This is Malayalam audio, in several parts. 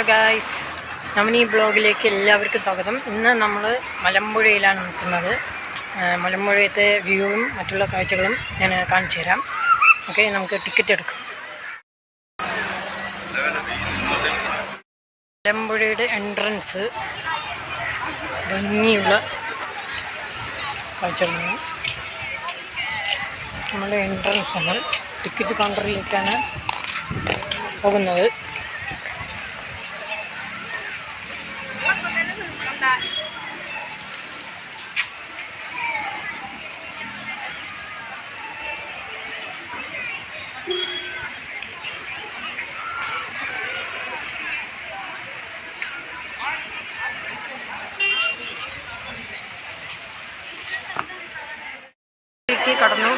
ഹലോ ഗായ്സ് നമ്മൾ ഈ ബ്ലോഗിലേക്ക് എല്ലാവർക്കും സ്വാഗതം. ഇന്ന് നമ്മൾ മലമ്പുഴയിലാണ് നിൽക്കുന്നത്. മലമ്പുഴയത്തെ വ്യൂവും മറ്റുള്ള കാഴ്ചകളും ഞാൻ കാണിച്ചു തരാം. ഓക്കെ നമുക്ക് ടിക്കറ്റ് എടുക്കാം. മലമ്പുഴയുടെ എൻട്രൻസ് ഭംഗിയുള്ള കാഴ്ചകളാണ്. നമ്മുടെ എൻട്രൻസ് ആണ്. ടിക്കറ്റ് കൗണ്ടറിലേക്കാണ് പോകുന്നത്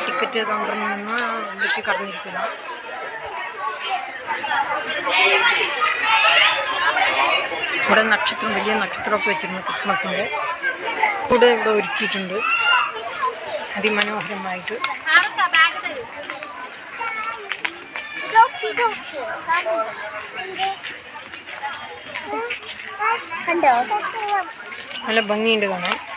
ഉള്ളിലേക്ക് കൗണ്ടറിൽ നിന്ന് ഉള്ളിലേക്ക് കടന്നിരിക്കുന്നു ഇവിടെ നക്ഷത്രം വലിയ നക്ഷത്രമൊക്കെ വെച്ചിട്ടുണ്ട് ക്രിസ്മസിന്റെ. കൂടെ ഇവിടെ ഒരുക്കിയിട്ടുണ്ട്. അതിമനോഹരമായിട്ട്. നല്ല ഭംഗിയുണ്ട് കാണാൻ.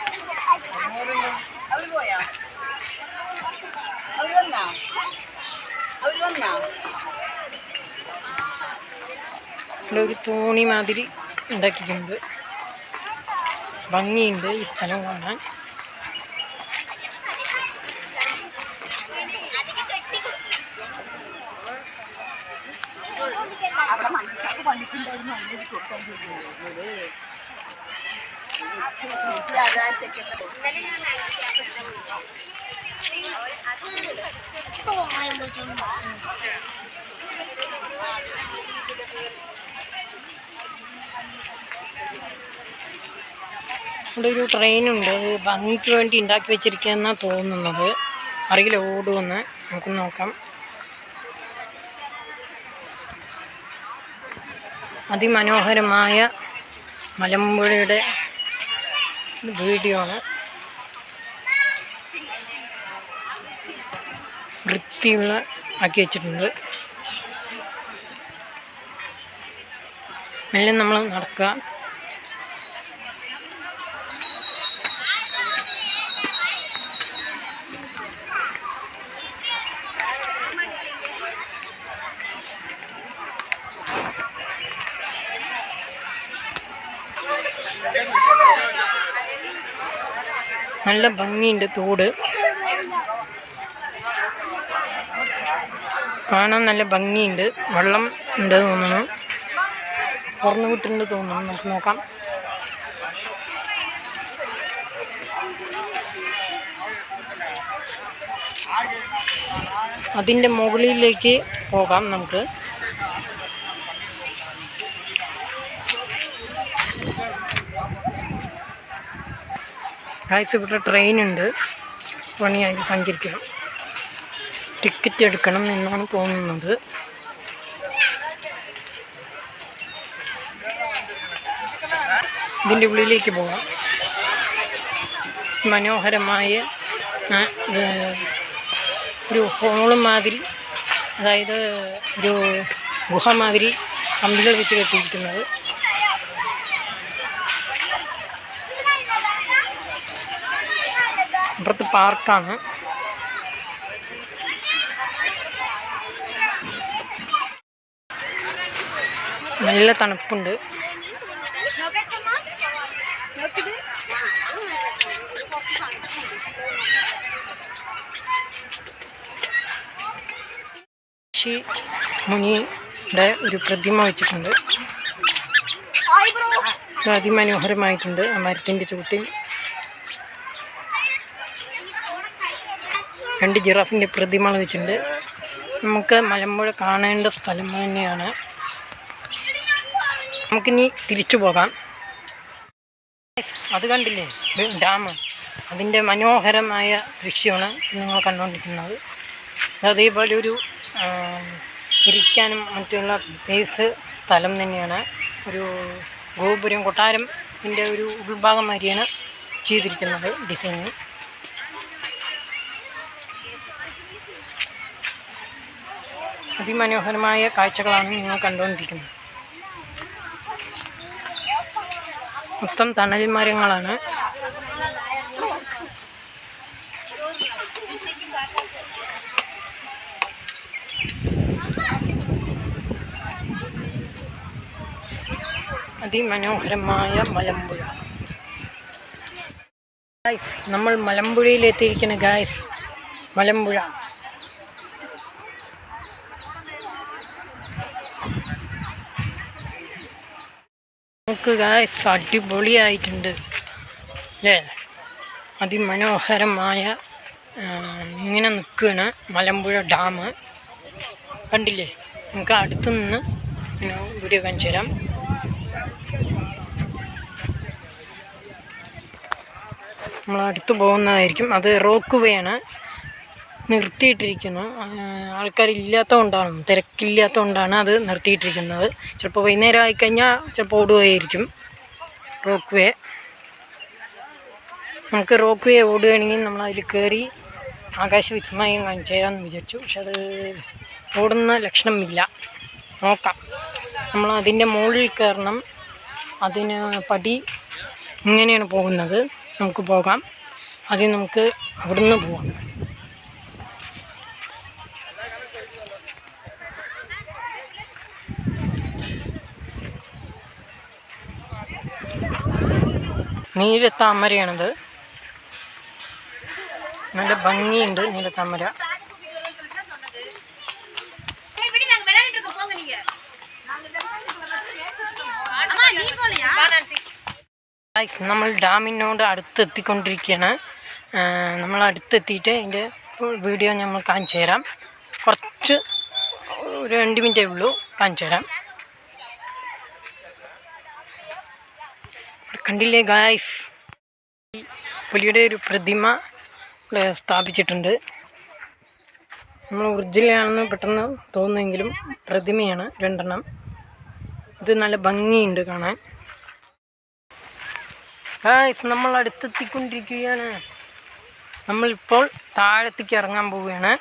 ഇവിടെ ഒരു തോണി മാതിരി ഉണ്ടാക്കിയിട്ടുണ്ട്. ഭംഗിയുണ്ട് ഈ സ്ഥലം കാണാൻ. അവിടെ മനുഷ്യർക്ക് പണ്ടിട്ടുണ്ടായിരുന്നു കൊടുക്കാൻ ഇവിടെ ഒരു ട്രെയിനുണ്ട്. ഭംഗിക്ക് വേണ്ടി ഉണ്ടാക്കി വെച്ചിരിക്കുകയെന്നാണ് തോന്നുന്നത്. അറിയില്ല ഓടുമെന്ന് നമുക്ക് നോക്കാം. അതിമനോഹരമായ മലമ്പുഴയുടെ വീഡിയോ ആണ്. വൃത്തിയുള്ള ആക്കി വെച്ചിട്ടുണ്ട്. മെല്ലെ നമ്മൾ നടക്കുക. നല്ല ഭംഗിയുണ്ട് തോട്. കാണാൻ നല്ല ഭംഗിയുണ്ട്. വെള്ളം ഉണ്ട് തോന്നുന്നു. തുറന്നു വിട്ടുണ്ട് തോന്നുന്നു. നമുക്ക് നോക്കാം. അതിന്റെ മുകളിലേക്ക് പോകാം നമുക്ക്. ഗായ്സ് ഇവിടെ ട്രെയിൻ ഉണ്ട് പണിയായി സഞ്ചരിക്കണം. ടിക്കറ്റ് എടുക്കണം എന്നാണ് തോന്നുന്നത്. ഇതിന്റെ ഉള്ളിലേക്ക് പോകാം മനോഹരമായ ഒരു ഹോൾ മാതിരി അതായത് ഒരു ഗുഹ മാതിരി കമ്പികൾ വെച്ച് കെട്ടിയിരിക്കുന്നത്. അപ്പുറത്ത് പാർക്കാണ്. നല്ല തണുപ്പുണ്ട്. ഋഷി മുനിയുടെ ഒരു പ്രതിമ വെച്ചിട്ടുണ്ട്. അതിമനോഹരമായിട്ടുണ്ട്. ആ മരത്തിന്റെ ചുവട്ടിൽ രണ്ട് ജിറാഫിന്റെ പ്രതിമകൾ വെച്ചിട്ടുണ്ട്. നമുക്ക് മലമ്പുഴ കാണേണ്ട സ്ഥലം തന്നെയാണ്. നമുക്കിനി തിരിച്ചു പോകാം. അത് കണ്ടില്ലേ? ഡാം. അതിന്റെ മനോഹരമായ ദൃശ്യമാണ് നിങ്ങൾ കണ്ടുകൊണ്ടിരിക്കുന്നത്. അതേപോലെ ഒരു ഇരിക്കാനും മറ്റുള്ള പ്ലേസ് സ്ഥലം തന്നെയാണ്. ഒരു ഗോപുരം കൊട്ടാരം ഇതിന്റെ ഒരു ഉൾഭാഗം മാതിരിയാണ് ചെയ്തിരിക്കുന്നത് ഡിസൈന് അതിമനോഹരമായ കാഴ്ചകളാണ് നിങ്ങൾ കണ്ടുകൊണ്ടിരിക്കുന്നത്. മൊത്തം തണൽ മരങ്ങളാണ് അതിമനോഹരമായ മലമ്പുഴ. ഗായ്സ് നമ്മൾ മലമ്പുഴയിലെത്തിയിരിക്കുന്ന ഗായ്സ് മലമ്പുഴ. നമുക്ക് ഗായ്സ് അടിപൊളിയായിട്ടുണ്ട്. അല്ലേ അതിമനോഹരമായ ഇങ്ങനെ നിൽക്കുകയാണ് മലമ്പുഴ ഡാം. കണ്ടില്ലേ? നമുക്ക് അടുത്തു നിന്ന് പിന്നെ വീഡിയോ കാണിച്ചു തരാം നമ്മൾ പോകുന്നതായിരിക്കും. അത് റോക്ക് വേ ആണ്. നിർത്തിയിട്ടിരിക്കുന്നു. ആൾക്കാരില്ലാത്തതുകൊണ്ടാണ് തിരക്കില്ലാത്തതുകൊണ്ടാണ് അത് നിർത്തിയിട്ടിരിക്കുന്നത്. ചിലപ്പോൾ വൈകുന്നേരം ആയിക്കഴിഞ്ഞാൽ ചിലപ്പോൾ ഓടുകയായിരിക്കും. റോക്ക് വേ നമുക്ക് റോക്ക് വേ ഓടുകയാണെങ്കിൽ നമ്മൾ അതിൽ കയറി ആകാശ വിസ്മയം കാണിച്ചു തരാമെന്ന് വിചാരിച്ചു. പക്ഷെ അത് ഓടുന്ന ലക്ഷണമില്ല. നോക്കാം. നമ്മൾ അതിന്റെ മുകളിൽ കയറണം. അതിന് പടി ഇങ്ങനെയാണ് പോകുന്നത്. നമുക്ക് പോകാം. ആദ്യം നമുക്ക് അവിടുന്ന് പോവാം നീലത്താമരയാണിത്. നല്ല ഭംഗിയുണ്ട് നീലത്താമര. താമര നമ്മൾ ഡാമിനോട് അടുത്ത് എത്തിക്കൊണ്ടിരിക്കുകയാണ് നമ്മൾ അടുത്തെത്തിയിട്ട് അതിന്റെ വീഡിയോ നമ്മൾ കാണിച്ചു തരാം കുറച്ച് ഒരു രണ്ട് മിനിറ്റേ ഉള്ളൂ കാണിച്ചു തരാം കണ്ടില്ലേ ഗായ്സ് പുലിയുടെ ഒരു പ്രതിമ സ്ഥാപിച്ചിട്ടുണ്ട്. നമ്മൾ ഒറിജിനലാണെന്ന് പെട്ടെന്ന് തോന്നുമെങ്കിലും പ്രതിമയാണ് രണ്ടെണ്ണം. ഇത് നല്ല ഭംഗിയുണ്ട് കാണാൻ. ഗായ്സ് നമ്മൾ അടുത്തെത്തിക്കൊണ്ടിരിക്കുകയാണ്. നമ്മളിപ്പോൾ താഴത്തേക്ക് ഇറങ്ങാൻ പോവുകയാണ്.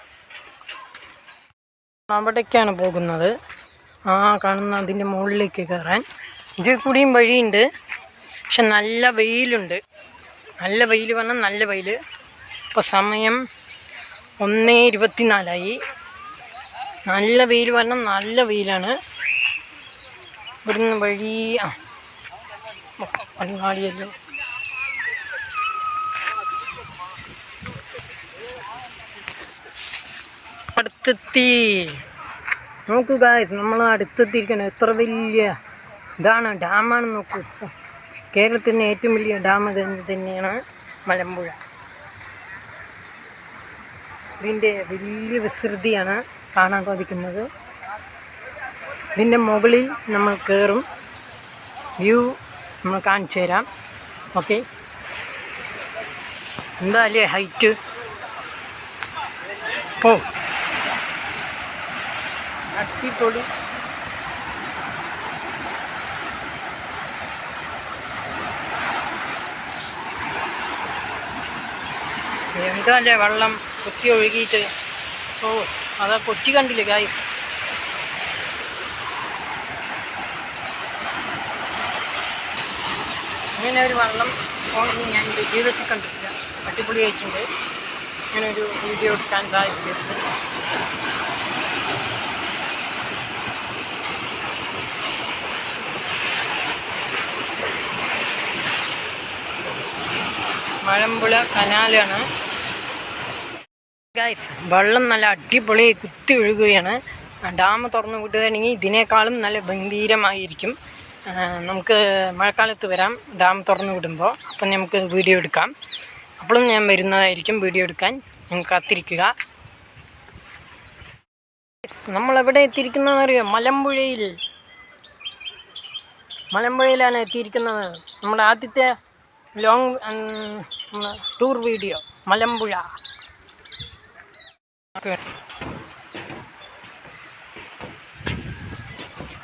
അവിടേക്കാണ് പോകുന്നത്. ആ കാണുന്ന അതിന്റെ മുകളിലേക്ക് കയറാൻ. ഇതിൽ കൂടിയും വഴിയുണ്ട്. പക്ഷെ നല്ല വെയിലുണ്ട്. നല്ല വെയിൽ പറഞ്ഞാൽ നല്ല വെയിൽ. ഇപ്പോൾ സമയം ഒന്ന് ഇരുപത്തിനാലായി. നല്ല വെയിൽ പറഞ്ഞാൽ നല്ല വെയിലാണ്. ഇവിടുന്ന് വഴി ആ പങ്കാളിയല്ലോ അടുത്തെത്തി. നോക്കൂ ഗായ്സ് നമ്മൾ അടുത്തെത്തിയിരിക്കണം എത്ര വലിയ ഇതാണ് ഡാമാണ് നോക്കൂ. കേരളത്തിന്റെ ഏറ്റവും വലിയ ഡാം തന്നെയാണ് മലമ്പുഴ. ഇതിന്റെ വലിയ വിസ്തൃതിയാണ് കാണാൻ സാധിക്കുന്നത്. ഇതിന്റെ മുകളിൽ നമ്മൾ കയറും. വ്യൂ നമ്മൾ കാണിച്ചു തരാം. ഓക്കെ. എന്തായാലും ഹൈറ്റ്? ഓ അടിപൊളി. എന്താ അല്ലേ വെള്ളം കുത്തി ഒഴുകിയിട്ട്? ഓ അതാ കൊച്ചി കണ്ടില്ലേ ഗായ് ഇങ്ങനെ ഒരു വെള്ളം പോകുന്നത് ഞാൻ എന്റെ ജീവിതത്തിൽ കണ്ടിട്ടില്ല. അടിപൊളിയായിട്ടുണ്ട് ഇങ്ങനെ ഒരു വീഡിയോ എടുക്കാൻ സാധിച്ചത് മലമ്പുഴ കനാലാണ്. ഗൈസ് വെള്ളം നല്ല അടിപൊളി കുത്തി ഒഴുകുകയാണ്. ഡാം തുറന്നു വിട്ടുകയാണെങ്കിൽ ഇതിനേക്കാളും നല്ല ഗംഭീരമായിരിക്കും. നമുക്ക് മഴക്കാലത്ത് വരാം. ഡാം തുറന്നു വിടുമ്പോൾ അപ്പം നമുക്ക് വീഡിയോ എടുക്കാം. അപ്പോഴും ഞാൻ വരുന്നതായിരിക്കും വീഡിയോ എടുക്കാൻ. നിങ്ങൾ കാത്തിരിക്കുക. നമ്മളെവിടെ എത്തിയിരിക്കുന്നതെന്ന് അറിയോ? മലമ്പുഴയിൽ. മലമ്പുഴയിലാണ് എത്തിയിരിക്കുന്നത്. നമ്മുടെ ആദ്യത്തെ ലോങ് ടൂർ വീഡിയോ. മലമ്പുഴ.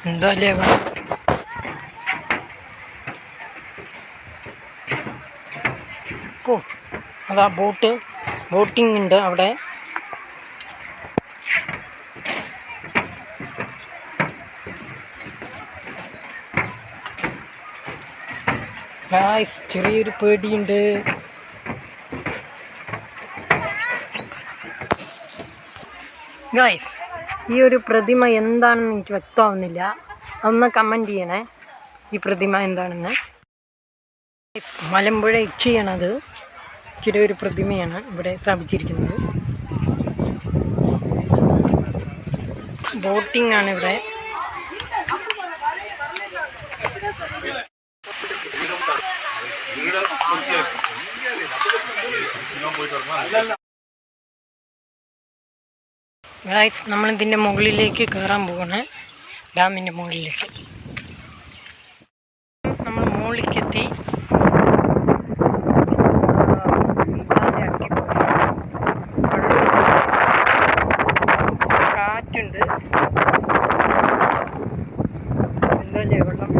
എന്താ അല്ലേ ഓ അതാ ബോട്ട് ബോട്ടിംഗ് ഉണ്ട് അവിടെ. ഗായ്സ് ചെറിയൊരു പേടിയുണ്ട്. ഗായ്സ് ഈ ഒരു പ്രതിമ എന്താണെന്ന് എനിക്ക് വ്യക്തമാവുന്നില്ല. ഒന്ന് കമന്റ് ചെയ്യണേ. ഈ പ്രതിമ എന്താണെന്ന്. മലമ്പുഴ ഇച്ചിയാണത് ഇച്ചിരി ഒരു പ്രതിമയാണ് ഇവിടെ സ്ഥാപിച്ചിരിക്കുന്നത്. ബോട്ടിംഗ് ആണ് ഇവിടെ. ഗായ്സ് നമ്മൾ ഇതിന്റെ മുകളിലേക്ക് കയറാൻ പോവാണ്. ഡാമിന്റെ മുകളിലേക്ക്. നമ്മൾ മുകളിലേക്കെത്തി. കാറ്റുണ്ട്. എന്തല്ലേ വെള്ളം?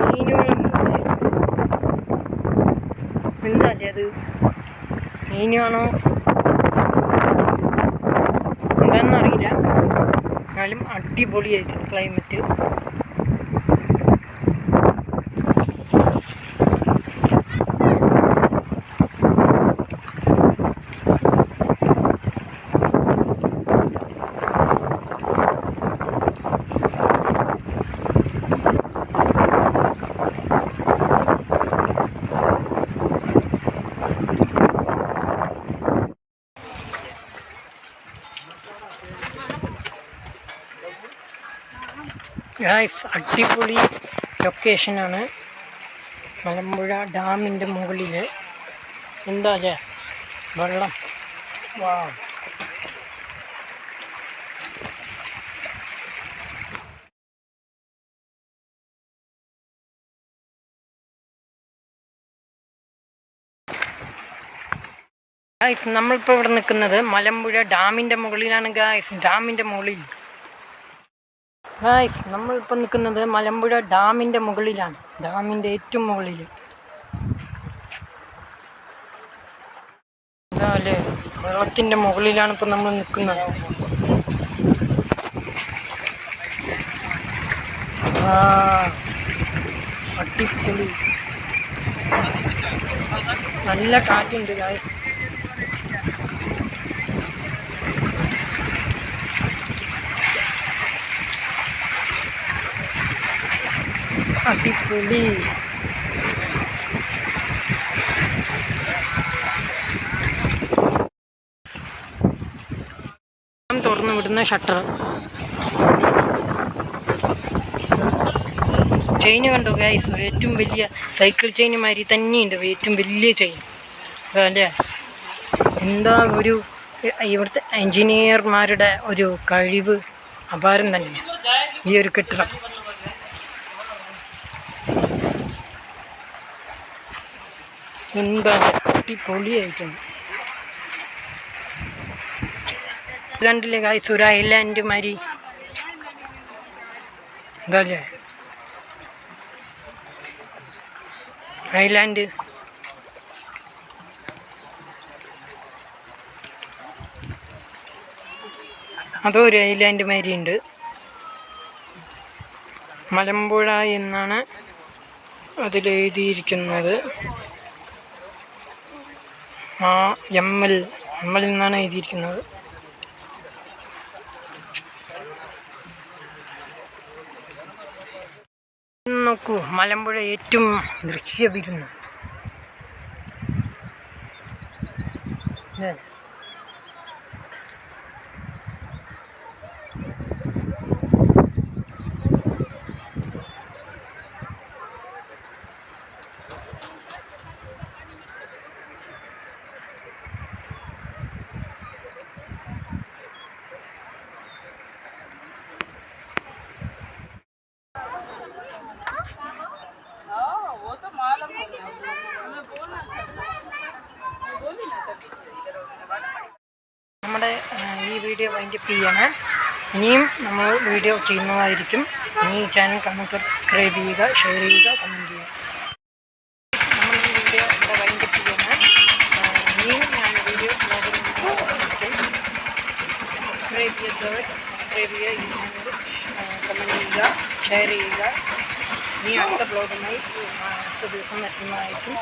മീനുകളുണ്ട്. എന്തല്ലേ അത്? മീനാണോ അടിപൊളിയായിട്ടുണ്ട് ക്ലൈമറ്റ് ഗായ്സ് അടിപൊളി ലൊക്കേഷനാണ് മലമ്പുഴ ഡാമിന്റെ മുകളിൽ എന്താ അല്ലേ? വെള്ളം. വാ ഗായ്സ് നമ്മളിപ്പോൾ ഇവിടെ നിൽക്കുന്നത് മലമ്പുഴ ഡാമിന്റെ മുകളിലാണ് ഗായ്സ് ഡാമിന്റെ മുകളിൽ. ഗായ്സ് നമ്മളിപ്പോൾ നിൽക്കുന്നത് മലമ്പുഴ ഡാമിന്റെ മുകളിലാണ്. ഡാമിന്റെ ഏറ്റവും മുകളിൽ അല്ലേ വെള്ളത്തിന്റെ മുകളിലാണ് ഇപ്പോൾ നമ്മൾ നിൽക്കുന്നത്. ആ അടിപൊളി. നല്ല കാറ്റുണ്ട് ഗായ്സ് അടിപൊളി. തുറന്നു വിടുന്ന ഷട്ടർ. ചെയിൻ കണ്ടോ ഗൈസ് ഏറ്റവും വലിയ സൈക്കിൾ ചെയിൻ മാതിരി തന്നെയുണ്ട്. ഏറ്റവും വലിയ ചെയിൻ അല്ലേ? എന്താ ഒരു ഇവിടുത്തെ എൻജിനീയർമാരുടെ ഒരു കഴിവ് അപാരം തന്നെ. ഈ ഒരു കെട്ടിടം. എന്താ അടിപൊളിയായിട്ടുണ്ട് കണ്ടില്ലേ കായ് ഒരു എന്റെ മരി എന്താല്ലേ ഐലാൻഡ് അതോ ഒരു ഐലാൻഡ് മാരി ഉണ്ട്. മലമ്പുഴ എന്നാണ് അതിലെഴുതിയിരിക്കുന്നത്. ആ എം എൽ എം എൽ എന്നാണ് എഴുതിയിരിക്കുന്നത്. നോക്കൂ മലമ്പുഴ ഏറ്റവും ദൃശ്യവിരുന്നു. വീഡിയോ വൈൻഡപ്പ് ചെയ്യാണ്. ഇനിയും നമ്മൾ വീഡിയോ ചെയ്യുന്നതായിരിക്കും. ഇനി ഈ ചാനൽ നമുക്ക് സബ്സ്ക്രൈബ് ചെയ്യുക ഷെയർ ചെയ്യുക കമന്റ് ചെയ്യുക. നമ്മൾ ഈ വീഡിയോ ഇവിടെ വൈൻഡപ്പ് ചെയ്യാണ്. ഇനിയും ഞാൻ വീഡിയോ സബ്സ്ക്രൈബ് ചെയ്തവർ സബ്സ്ക്രൈബ് ചെയ്യുക ഈ ചാനൽ കമന്റ് ചെയ്യുക ഷെയർ ചെയ്യുക. ഇനി അടുത്ത ബ്ലോഗുമായി അടുത്ത ദിവസം എത്തുന്നതായിരിക്കും